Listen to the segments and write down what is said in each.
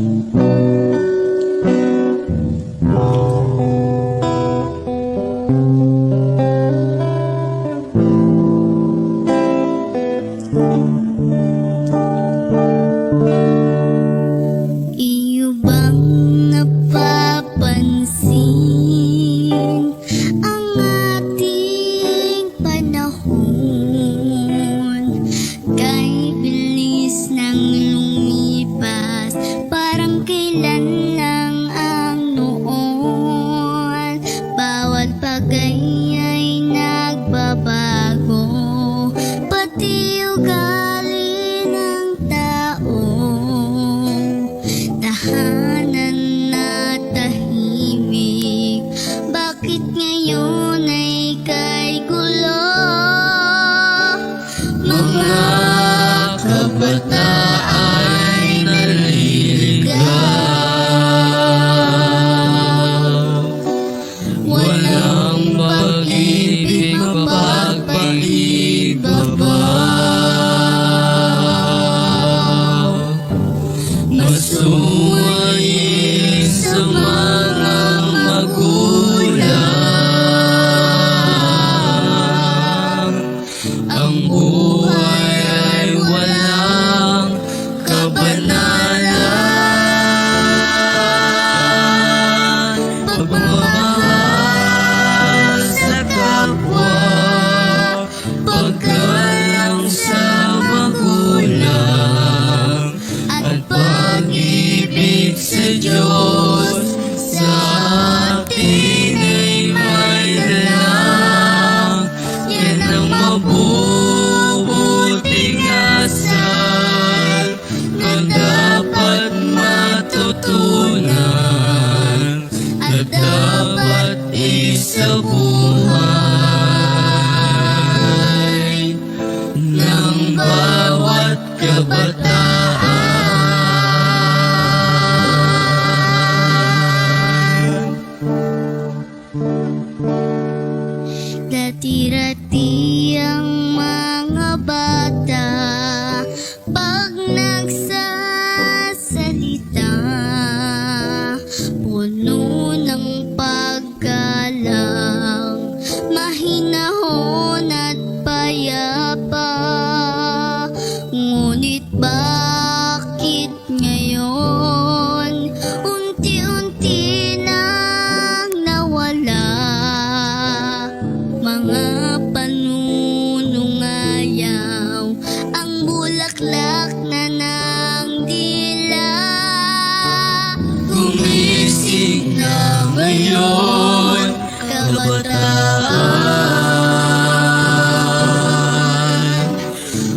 Música natutunan na dapat isabuhay ng bawat kabataan. Dati-rati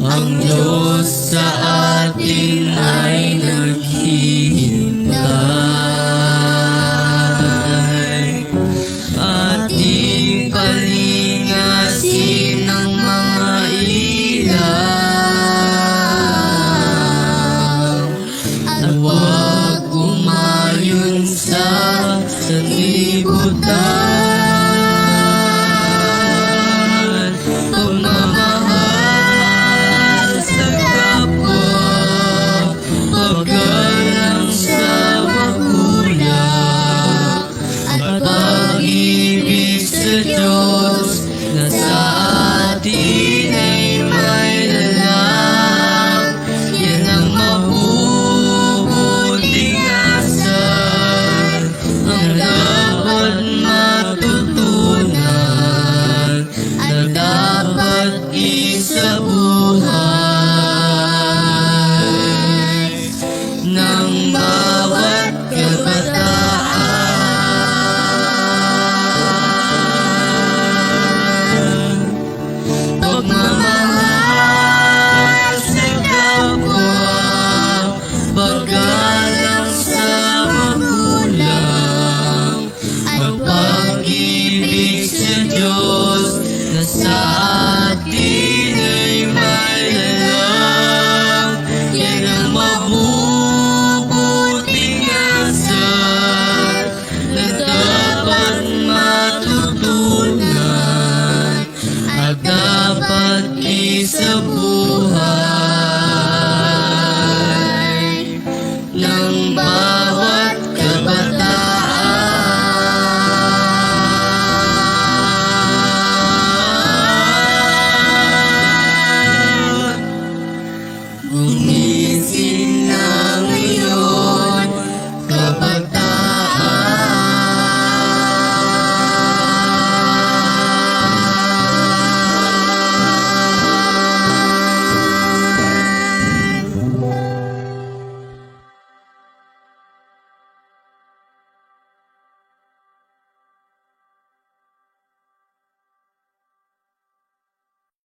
Ang Diyos sa